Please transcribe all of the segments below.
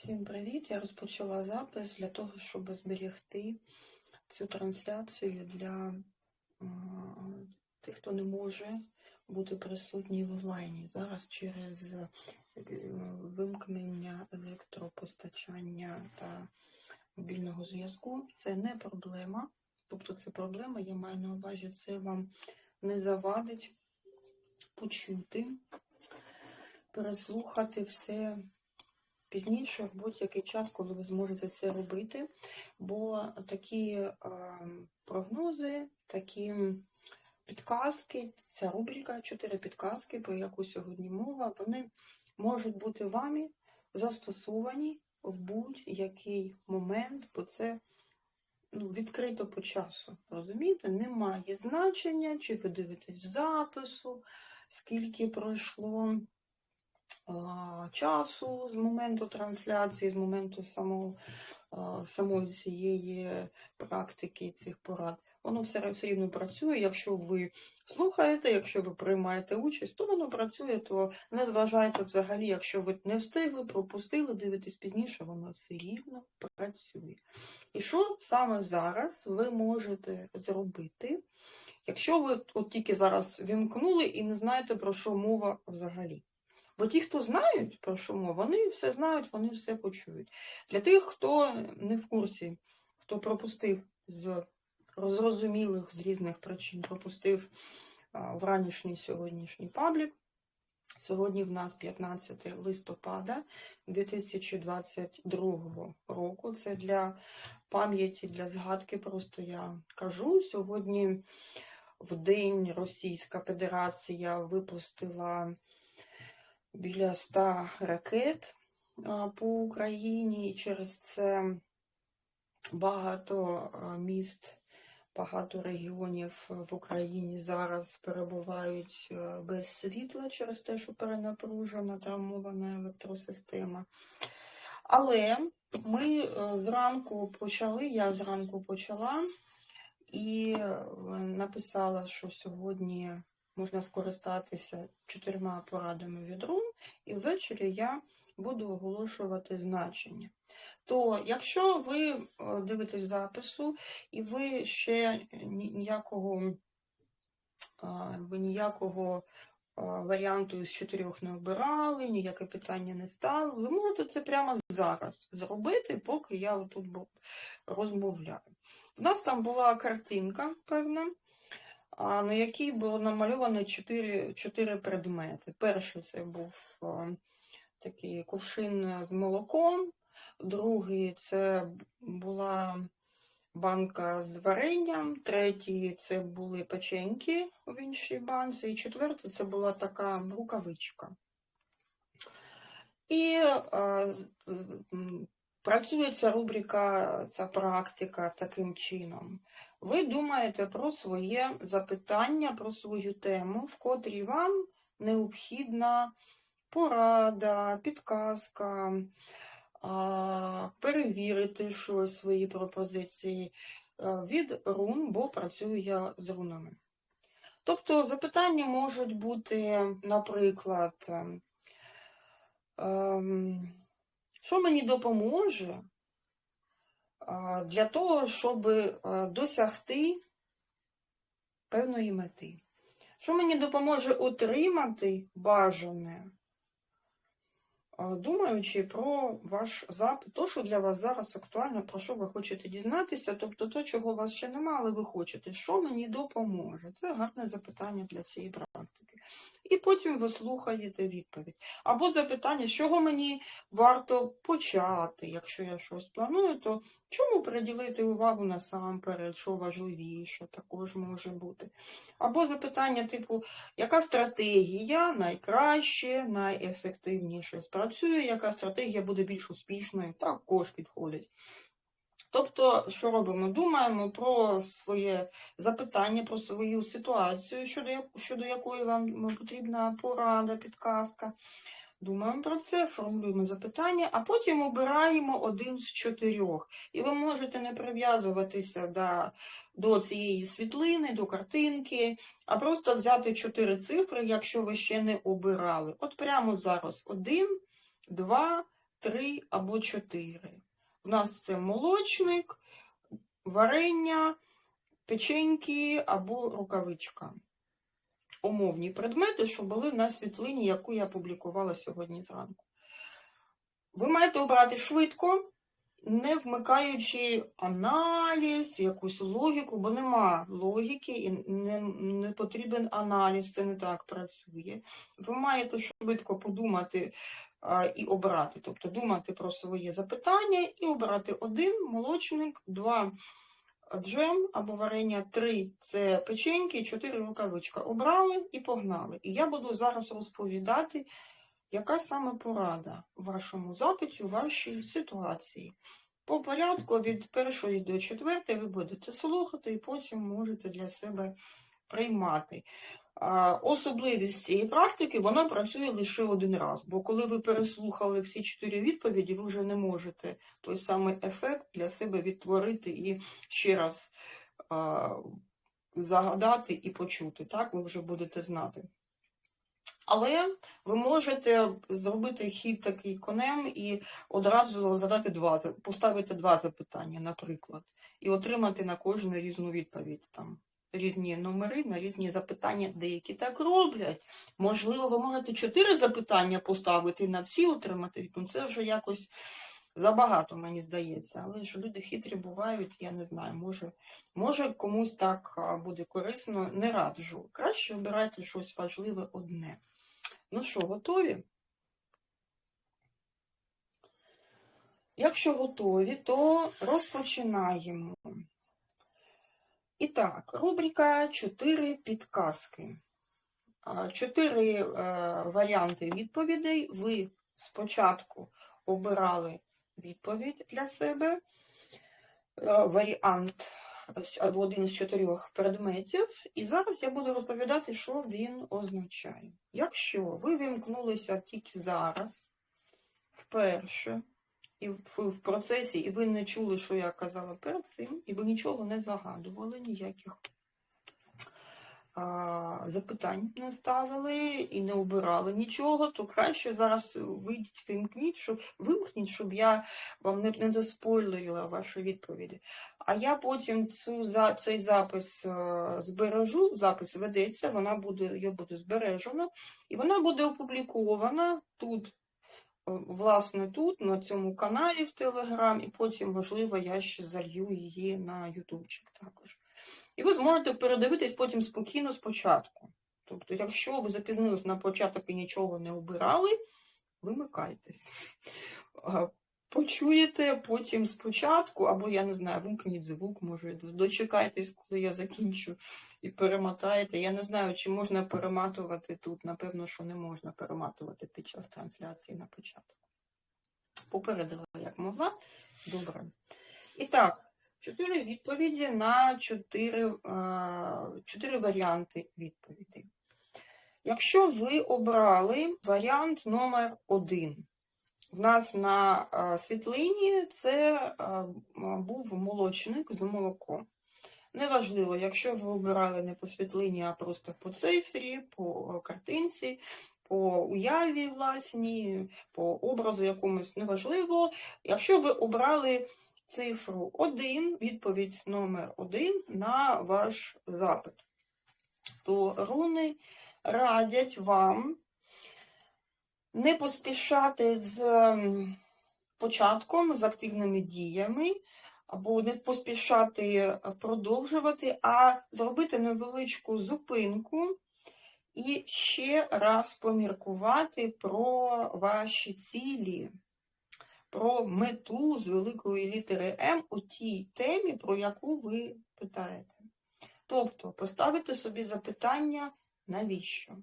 Всім привіт! Я розпочала запис для того, щоб зберегти цю трансляцію для тих, хто не може бути присутній в онлайні. Зараз через е, вимкнення електропостачання та мобільного зв'язку це не проблема. Тобто це проблема, я маю на увазі, це вам не завадить почути, переслухати все пізніше, в будь-який час, коли ви зможете це робити. Бо такі е, прогнози, такі підказки, ця рубрика, чотири підказки, про яку сьогодні мова, вони можуть бути вами застосовані в будь-який момент, бо це ну, відкрито по часу. Розумієте? Немає значення, чи ви дивитесь запису, скільки пройшло часу з моменту трансляції, з моменту самого, самої цієї практики цих порад. Воно все, все рівно працює. Якщо ви слухаєте, якщо ви приймаєте участь, то воно працює, то не зважайте взагалі, якщо ви не встигли, пропустили, дивитесь пізніше, воно все рівно працює. І що саме зараз ви можете зробити, якщо ви от тільки зараз вімкнули і не знаєте, про що мова взагалі? Бо ті, хто знають, про мова, вони все знають, вони все почують. Для тих, хто не в курсі, хто пропустив з зрозумілих з різних причин, пропустив в ранішній сьогоднішній паблік. Сьогодні в нас 15 листопада 2022 року. Це для пам'яті, для згадки. Просто я кажу. Сьогодні в день Російська Федерація випустила біля 100 ракет по Україні, і через це багато міст. Багато регіонів в Україні зараз перебувають без світла через те, що перенапружена травмована електросистема. Але ми зранку почали, я зранку почала і написала, що сьогодні можна скористатися чотирма порадами від рун, і ввечері я буду оголошувати значення. То, якщо ви дивитесь запису, і ви ще ніякого ніякого варіанту з чотирьох не обирали, ніяке питання не ставили, ви можете це прямо зараз зробити, поки я тут розмовляю. У нас там була картинка певна, на якій було намальовано чотири, чотири предмети. Перший це був такий кувшин з молоком, другий це була банка з варенням, третій це були печеньки в іншій банці, і четвертий це була така рукавичка. І е, працює ця рубрика, ця практика таким чином. Ви думаєте про своє запитання, про свою тему, в котрій вам необхідна порада, підказка, перевірити щось свої пропозиції від рун, бо працюю я з рунами. Тобто запитання можуть бути, наприклад, ем, що мені допоможе для того, щоб досягти певної мети? Що мені допоможе отримати бажане? думаючи про ваш запит, то, що для вас зараз актуально, про що ви хочете дізнатися, тобто то, чого у вас ще немає, але ви хочете, що мені допоможе? Це гарне запитання для цієї практики. І потім ви слухаєте відповідь. Або запитання, з чого мені варто почати, якщо я щось планую, то чому приділити увагу насамперед, що важливіше, також може бути. Або запитання, типу, яка стратегія найкраще, найефективніше спрацює, яка стратегія буде більш успішною, також підходить. Тобто, що робимо? Думаємо про своє запитання, про свою ситуацію, щодо щодо якої вам потрібна порада, підказка. Думаємо про це, формулюємо запитання, а потім обираємо один з чотирьох. І ви можете не прив'язуватися до, до цієї світлини, до картинки, а просто взяти чотири цифри, якщо ви ще не обирали. От прямо зараз один, два, три або чотири. У нас це молочник, варення, печеньки або рукавичка. Умовні предмети, що були на світлині, яку я публікувала сьогодні зранку. Ви маєте обрати швидко, не вмикаючи аналіз, якусь логіку, бо нема логіки і не, не потрібен аналіз, це не так працює. Ви маєте швидко подумати і обрати, тобто думати про своє запитання і обрати один молочник, два джем або варення, три це печеньки, чотири рукавичка. Обрали і погнали. І я буду зараз розповідати. Яка саме порада вашому запиті, вашій ситуації? По порядку від першої до четвертої ви будете слухати і потім можете для себе приймати. Особливість цієї практики вона працює лише один раз, бо коли ви переслухали всі чотири відповіді, ви вже не можете той самий ефект для себе відтворити і ще раз а, загадати і почути. Так, ви вже будете знати. Але ви можете зробити хід такий конем і одразу задати два, поставити два запитання, наприклад, і отримати на кожне різну відповідь. Там різні номери на різні запитання, деякі так роблять. Можливо, ви можете чотири запитання поставити на всі отримати відповідь. Це вже якось забагато, мені здається. Але ж люди хитрі бувають, я не знаю, може, може комусь так буде корисно, не раджу. Краще обирайте щось важливе одне. Ну що, готові? Якщо готові, то розпочинаємо. І так, рубрика 4 підказки. Чотири е, варіанти відповідей. Ви спочатку обирали відповідь для себе. Е, варіант один з чотирьох предметів, і зараз я буду розповідати, що він означає. Якщо ви вимкнулися тільки зараз, вперше, і в, процесі, і ви не чули, що я казала перед цим, і ви нічого не загадували, ніяких запитань не ставили і не обирали нічого, то краще зараз вийдіть, вимкніть, щоб вимкніть, щоб я вам не, не заспойлерила ваші відповіді. А я потім цю за цей запис е, збережу, запис ведеться, вона буде, я буде збережена, і вона буде опублікована тут. Власне, тут, на цьому каналі в Телеграм, і потім, можливо, я ще залью її на Ютубчик також. І ви зможете передивитись потім спокійно спочатку. Тобто, якщо ви запізнились на початок і нічого не обирали, вимикайтесь. Почуєте потім спочатку, або, я не знаю, вимкніть звук, може, дочекайтесь, коли я закінчу, і перемотаєте. Я не знаю, чи можна перематувати тут. Напевно, що не можна перематувати під час трансляції на початок. Попередила, як могла. Добре. І так. Чотири відповіді на чотири, чотири варіанти відповідей. Якщо ви обрали варіант номер один, в нас на світлині це був молочник з молоком. Неважливо, якщо ви обирали не по світлині, а просто по цифрі, по картинці, по уяві власній, по образу якомусь неважливо. Якщо ви обрали цифру 1, відповідь номер 1 на ваш запит. То руни радять вам не поспішати з початком, з активними діями, або не поспішати продовжувати, а зробити невеличку зупинку і ще раз поміркувати про ваші цілі про мету з великої літери М у тій темі, про яку ви питаєте. Тобто поставити собі запитання, навіщо?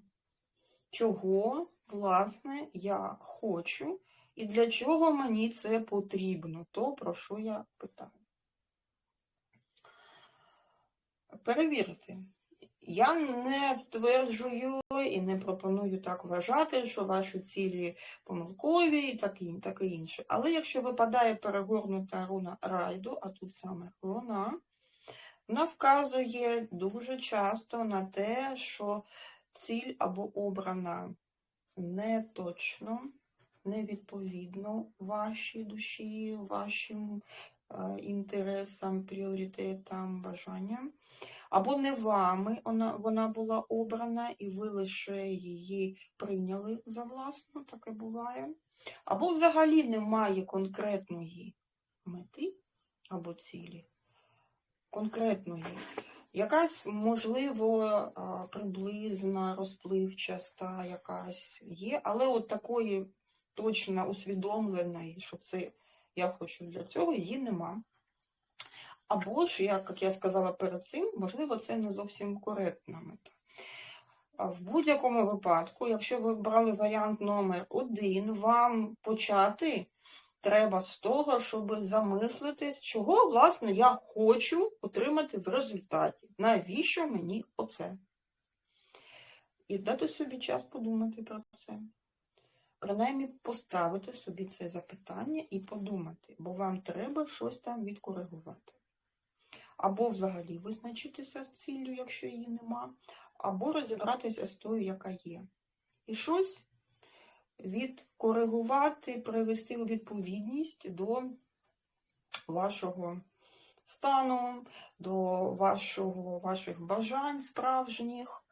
Чого, власне, я хочу і для чого мені це потрібно, то, про що я питаю. Перевірити. Я не стверджую і не пропоную так вважати, що ваші цілі помилкові і таке, таке інше. Але якщо випадає перегорнута руна райду, а тут саме вона, вона вказує дуже часто на те, що ціль або обрана не точно, невідповідно вашій душі, вашим інтересам, пріоритетам, бажанням. Або не вами вона, вона була обрана, і ви лише її прийняли за власну, таке буває. Або взагалі немає конкретної мети або цілі, конкретної. Якась, можливо, приблизна, розпливчаста якась є, але от такої точно усвідомленої, що це я хочу для цього, її нема. Або ж, як, я сказала перед цим, можливо, це не зовсім коректна мета. В будь-якому випадку, якщо ви обрали варіант номер один, вам почати треба з того, щоб замислитись, чого, власне, я хочу отримати в результаті. Навіщо мені оце? І дати собі час подумати про це. Принаймні поставити собі це запитання і подумати, бо вам треба щось там відкоригувати. Або взагалі визначитися з ціллю, якщо її нема, або розібратися з тою, яка є. І щось відкоригувати, привести у відповідність до вашого стану, до вашого, ваших бажань справжніх,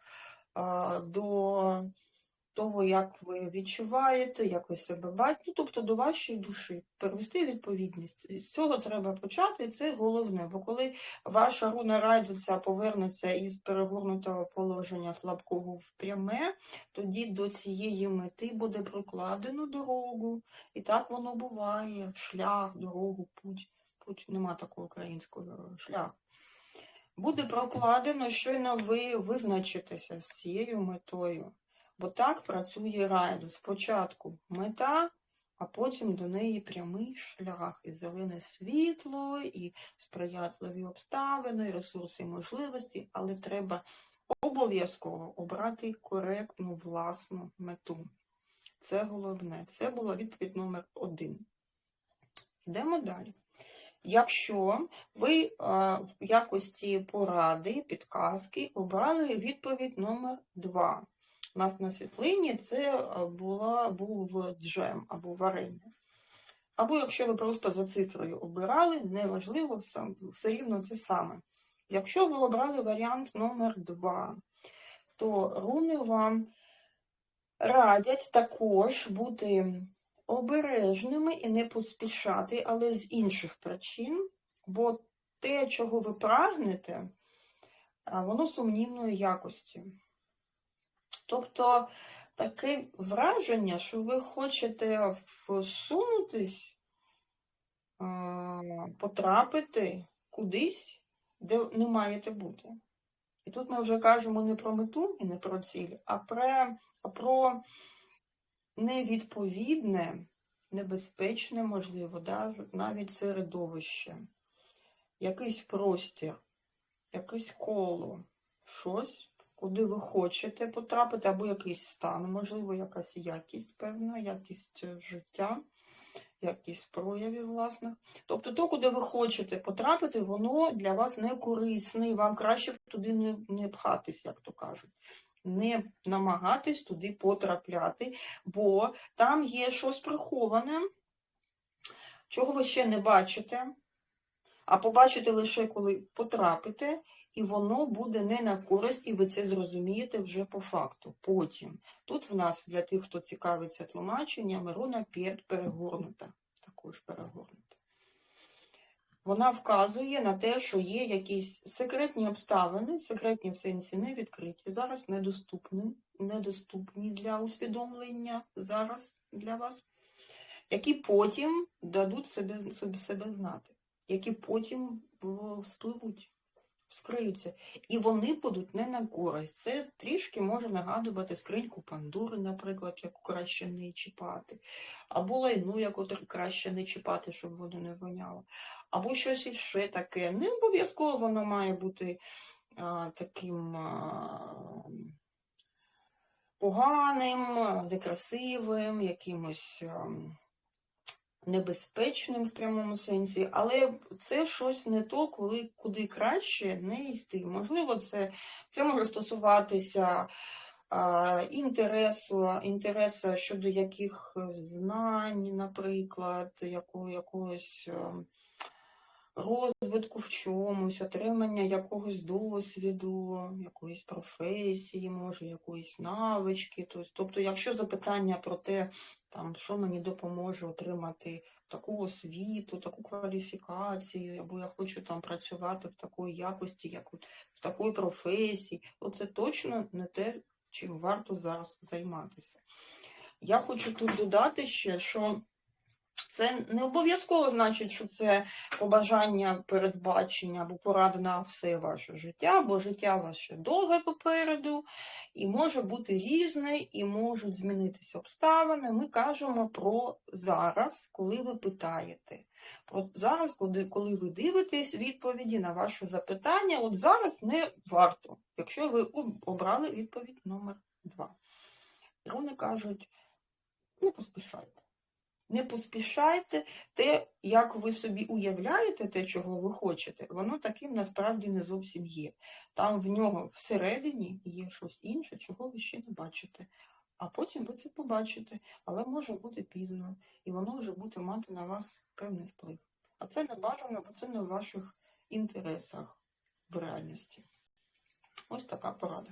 до того, як ви відчуваєте, як ви себе бачите, ну, тобто до вашої душі, привести відповідність. З цього треба почати, і це головне. Бо коли ваша руна райдуця повернеться із перегорнутого положення слабкого в пряме, тоді до цієї мети буде прокладено дорогу. І так воно буває. Шлях, дорогу, путь. Путь нема такого українського шлях. Буде прокладено, щойно ви визначитеся з цією метою. Бо так працює райду. Спочатку мета, а потім до неї прямий шлях. І зелене світло, і сприятливі обставини, і ресурси і можливості, але треба обов'язково обрати коректну власну мету. Це головне. Це була відповідь номер один. Йдемо далі. Якщо ви е, в якості поради, підказки обрали відповідь номер 2 у нас на світлині це е, була, був джем або варення. Або якщо ви просто за цифрою обирали, неважливо, все рівно це саме. Якщо ви обрали варіант номер 2, то руни вам радять також бути обережними і не поспішати, але з інших причин, бо те, чого ви прагнете, воно сумнівної якості. Тобто таке враження, що ви хочете всунутись, потрапити кудись, де не маєте бути. І тут ми вже кажемо не про мету і не про ціль, а про, невідповідне, небезпечне, можливо, навіть середовище, якийсь простір, якесь коло, щось куди ви хочете потрапити, або якийсь стан, можливо, якась якість певна, якість е, життя, якість проявів власних. Тобто, то, куди ви хочете потрапити, воно для вас не корисне, і вам краще туди не, не пхатись, як то кажуть. Не намагатись туди потрапляти, бо там є щось приховане, чого ви ще не бачите, а побачите лише коли потрапите, і воно буде не на користь, і ви це зрозумієте вже по факту. Потім. Тут в нас, для тих, хто цікавиться тлумаченням, руна перегорнута, також перегорнута. Вона вказує на те, що є якісь секретні обставини, секретні в сенсі не відкриті, зараз недоступні, недоступні для усвідомлення зараз для вас, які потім дадуть себе, себе знати, які потім спливуть вскриються. І вони будуть не на користь. Це трішки може нагадувати скриньку Пандури, наприклад, яку краще не чіпати, або лайну, яку краще не чіпати, щоб воно не воняло. Або щось іще таке. Не обов'язково воно має бути а, таким. А, Поганим, некрасивим, якимось небезпечним в прямому сенсі, але це щось не то, коли куди краще не йти. Можливо, це, це може стосуватися а, інтересу, інтересу щодо яких знань, наприклад, яку, якогось е, розвитку в чомусь, отримання якогось досвіду, якоїсь професії, може, якоїсь навички. Тобто, якщо запитання про те, там, що мені допоможе отримати таку освіту, таку кваліфікацію, або я хочу там працювати в такій якості, як в такій професії, то це точно не те, чим варто зараз займатися. Я хочу тут додати ще, що це не обов'язково значить, що це побажання передбачення або порада на все ваше життя, бо життя ще довге попереду, і може бути різне, і можуть змінитися обставини. Ми кажемо про зараз, коли ви питаєте. Про зараз, коли, ви дивитесь відповіді на ваше запитання, от зараз не варто, якщо ви обрали відповідь номер два. І вони кажуть, не поспішайте. Не поспішайте те, як ви собі уявляєте те, чого ви хочете, воно таким насправді не зовсім є. Там в нього всередині є щось інше, чого ви ще не бачите. А потім ви це побачите, але може бути пізно, і воно вже буде мати на вас певний вплив. А це не бажано, бо це не в ваших інтересах в реальності. Ось така порада.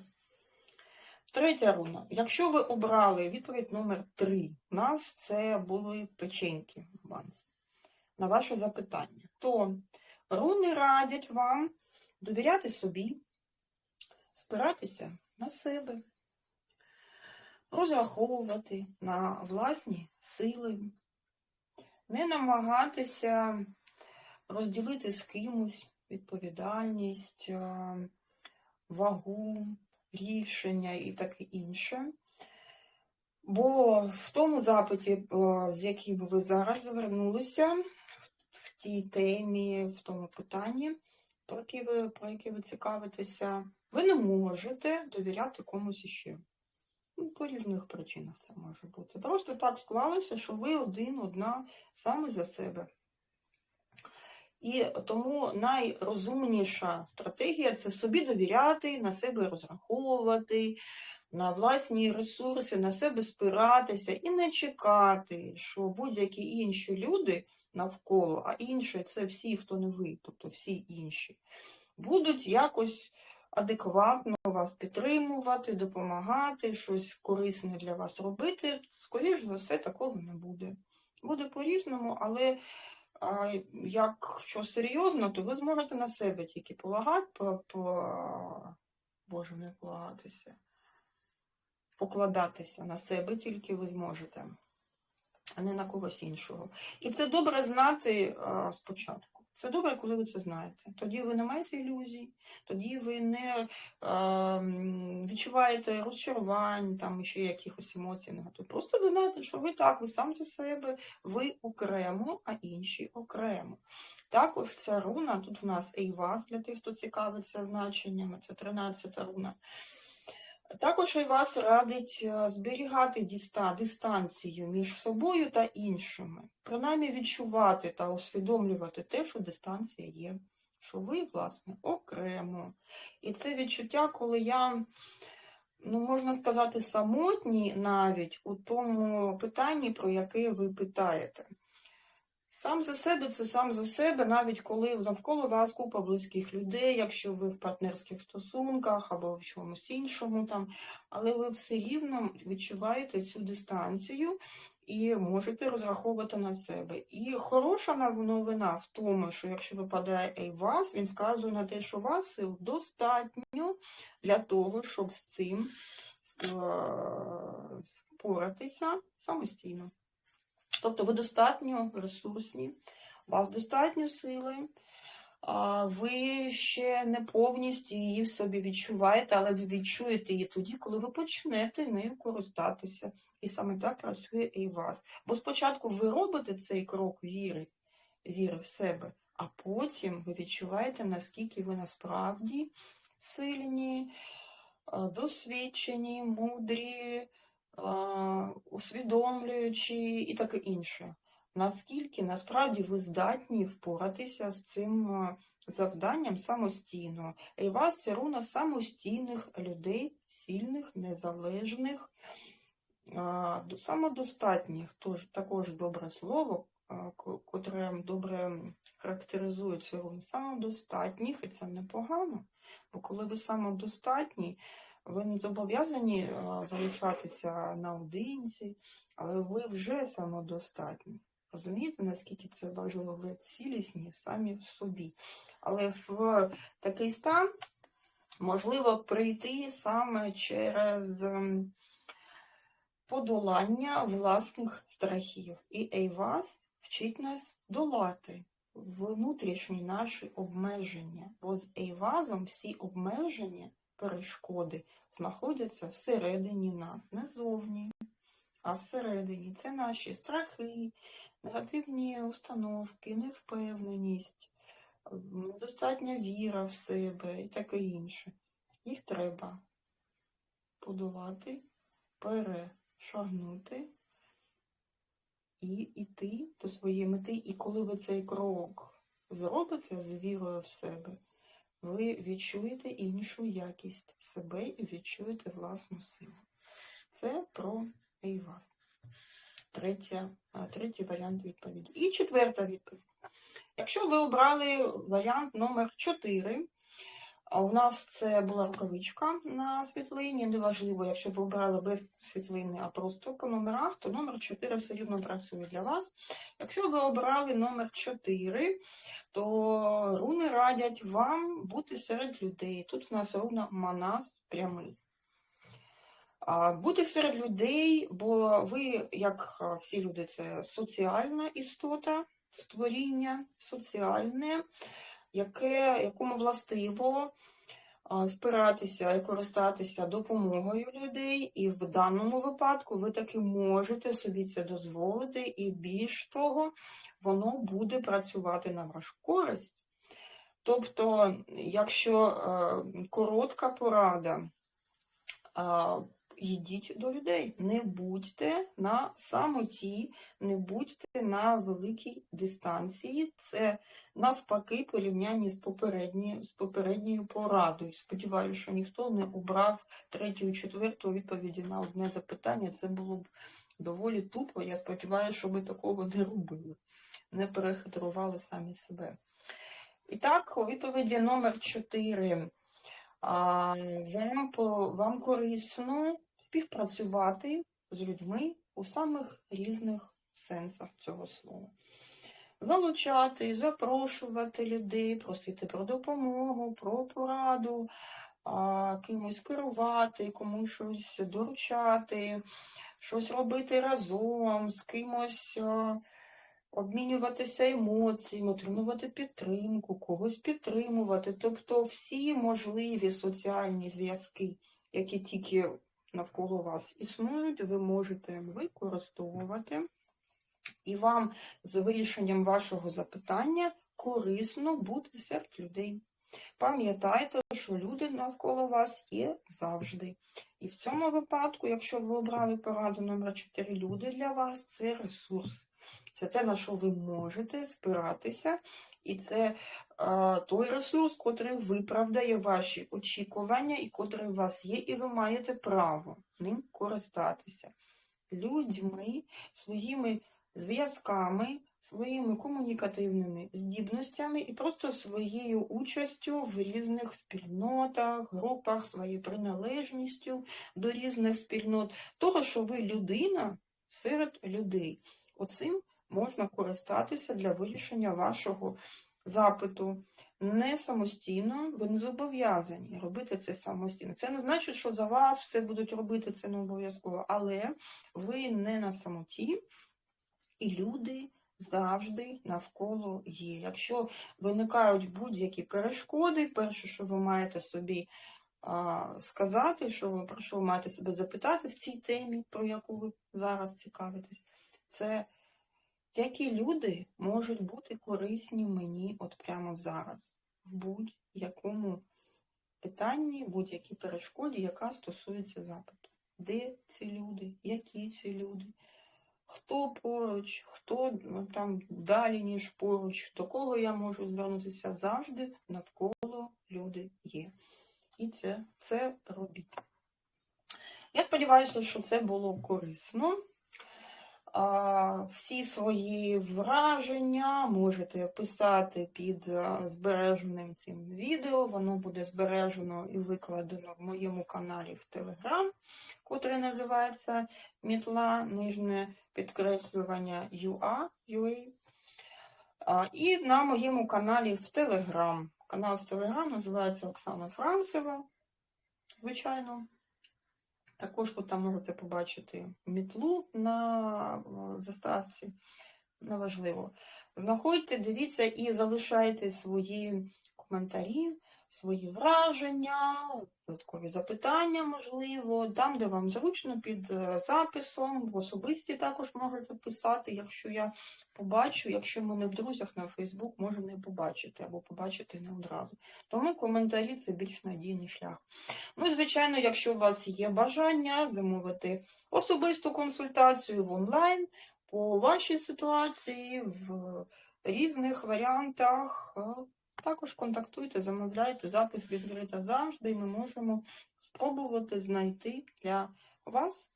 Третя руна. Якщо ви обрали відповідь номер 3 у нас це були печеньки на ваше запитання, то руни радять вам довіряти собі, спиратися на себе, розраховувати на власні сили, не намагатися розділити з кимось відповідальність, вагу рішення і таке інше. Бо в тому запиті, з яким ви зараз звернулися, в тій темі, в тому питанні, про яке ви, про яке ви цікавитеся, ви не можете довіряти комусь іще. Ну, По різних причинах це може бути. Просто так склалося, що ви один, одна саме за себе. І тому найрозумніша стратегія це собі довіряти, на себе розраховувати, на власні ресурси, на себе спиратися і не чекати, що будь-які інші люди навколо, а інші це всі, хто не ви, тобто всі інші, будуть якось адекватно вас підтримувати, допомагати, щось корисне для вас робити. Скоріше за все, такого не буде. Буде по-різному, але. А якщо серйозно, то ви зможете на себе тільки полагати, по, по... Боже, не полагатися, покладатися на себе тільки ви зможете, а не на когось іншого. І це добре знати а, спочатку. Це добре, коли ви це знаєте. Тоді ви не маєте ілюзій, тоді ви не е, відчуваєте розчарувань, там ще якихось емоцій негативних. Просто ви знаєте, що ви так, ви сам за себе, ви окремо, а інші окремо. Також ця руна, тут в нас Ейвас, для тих, хто цікавиться значеннями, це 13 руна. Також вас радить е, зберігати дистанцію між собою та іншими, принаймні відчувати та усвідомлювати те, що дистанція є, що ви, власне, окремо. І це відчуття, коли я, ну, можна сказати, самотній навіть у тому питанні, про яке ви питаєте. Сам за себе це сам за себе, навіть коли навколо вас купа близьких людей, якщо ви в партнерських стосунках або в чомусь іншому, там, але ви все рівно відчуваєте цю дистанцію і можете розраховувати на себе. І хороша новина в тому, що якщо випадає Ейвас, він сказує на те, що у вас сил достатньо для того, щоб з цим е, впоратися самостійно. Тобто ви достатньо ресурсні, у вас достатньо сили, ви ще не повністю її в собі відчуваєте, але ви відчуєте її тоді, коли ви почнете нею користатися. І саме так працює і вас. Бо спочатку ви робите цей крок віри, віри в себе, а потім ви відчуваєте, наскільки ви насправді сильні, досвідчені, мудрі усвідомлюючи і таке інше. наскільки насправді ви здатні впоратися з цим завданням самостійно. І вас це руна самостійних людей, сильних, незалежних, самодостатніх, тож також добре слово, котре добре характеризує цю руну. Самодостатніх, і це непогано. Бо коли ви самодостатні, ви не зобов'язані залишатися наодинці, але ви вже самодостатні. Розумієте, наскільки це важливо? Ви цілісні самі в собі. Але в такий стан можливо прийти саме через ем, подолання власних страхів. І Ейвас вчить нас долати внутрішні наші обмеження. Бо з Ейвазом всі обмеження, перешкоди знаходяться всередині нас, не зовні, а всередині. Це наші страхи, негативні установки, невпевненість, м, недостатня віра в себе і таке інше. Їх треба подолати, перешагнути і йти до своєї мети. І коли ви цей крок зробите з вірою в себе, ви відчуєте іншу якість себе і відчуєте власну силу. Це про вас: Третя, третій варіант відповіді. І четверта відповідь. Якщо ви обрали варіант номер 4, а у нас це була рукавичка на світлині, неважливо, якщо ви обрали без світлини, а просто по номерах, то номер 4 все рівно працює для вас. Якщо ви обрали номер 4, то руни радять вам бути серед людей. Тут у нас руна Манас прямий. А, Бути серед людей, бо ви, як всі люди, це соціальна істота, створіння соціальне, яке, якому властиво спиратися і користатися допомогою людей, і в даному випадку ви таки можете собі це дозволити, і більш того, воно буде працювати на вашу користь. Тобто, якщо е, коротка порада, йдіть до людей, не будьте на самоті, не будьте на великій дистанції. Це навпаки порівнянні з попередньою, з попередньою порадою. Сподіваюся, що ніхто не обрав третю четверту відповіді на одне запитання. Це було б доволі тупо. Я сподіваюся, що ви такого не робили, не перехитрували самі себе. І так, у відповіді номер 4. Вам, вам корисно співпрацювати з людьми у самих різних сенсах цього слова. Залучати, запрошувати людей, просити про допомогу, про пораду, кимось керувати, комусь щось доручати, щось робити разом, з кимось обмінюватися емоціями, отримувати підтримку, когось підтримувати. Тобто всі можливі соціальні зв'язки, які тільки навколо вас існують, ви можете використовувати. І вам з вирішенням вашого запитання корисно бути серед людей. Пам'ятайте, що люди навколо вас є завжди. І в цьому випадку, якщо ви обрали пораду номер 4, люди для вас це ресурс. Це те, на що ви можете спиратися, і це е, той ресурс, котрий виправдає ваші очікування і котрий у вас є, і ви маєте право ним користатися. Людьми, своїми зв'язками, своїми комунікативними здібностями і просто своєю участю в різних спільнотах, групах, своєю приналежністю до різних спільнот, того, що ви людина серед людей. Оцим можна користатися для вирішення вашого запиту. Не самостійно, ви не зобов'язані робити це самостійно. Це не значить, що за вас все будуть робити, це не обов'язково, але ви не на самоті, і люди завжди навколо є. Якщо виникають будь-які перешкоди, перше, що ви маєте собі а, сказати, що ви, про що ви маєте себе запитати в цій темі, про яку ви зараз цікавитесь, це які люди можуть бути корисні мені от прямо зараз, в будь-якому питанні, будь-якій перешкоді, яка стосується запиту. Де ці люди, які ці люди, хто поруч, хто ну, там далі, ніж поруч, до кого я можу звернутися завжди навколо люди є. І це, це робіть. Я сподіваюся, що це було корисно. Всі свої враження можете писати під збереженим цим відео. Воно буде збережено і викладено в моєму каналі в Telegram, котрий називається Мітла нижнє підкреслювання UA, UA. І на моєму каналі в Telegram. Канал в Telegram називається Оксана Францева. Звичайно. Також ви там можете побачити мітлу на е, заставці. Неважливо. Знаходьте, дивіться і залишайте свої коментарі, свої враження, додаткові запитання, можливо, там, де вам зручно, під е, записом, в особисті також можете писати, якщо я побачу, якщо ми не в друзях на Фейсбук, може не побачити або побачити не одразу. Тому коментарі це більш надійний шлях. Ну звичайно, якщо у вас є бажання замовити особисту консультацію в онлайн по вашій ситуації в різних варіантах, е, також контактуйте, замовляйте, запис відкрита завжди, і ми можемо спробувати знайти для вас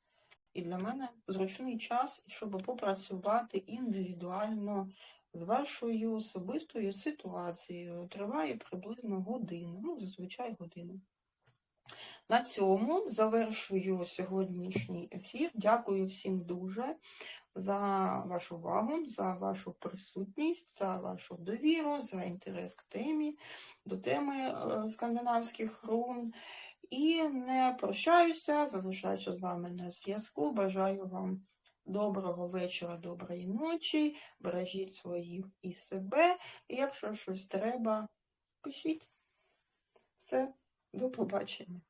і для мене зручний час, щоб попрацювати індивідуально з вашою особистою ситуацією. Триває приблизно годину, ну, зазвичай годину. На цьому завершую сьогоднішній ефір. Дякую всім дуже за вашу увагу, за вашу присутність, за вашу довіру, за інтерес к темі, до теми е, скандинавських рун. І не прощаюся, залишаюся з вами на зв'язку. Бажаю вам доброго вечора, доброї ночі. Бережіть своїх і себе. І якщо щось треба, пишіть. Все, до побачення.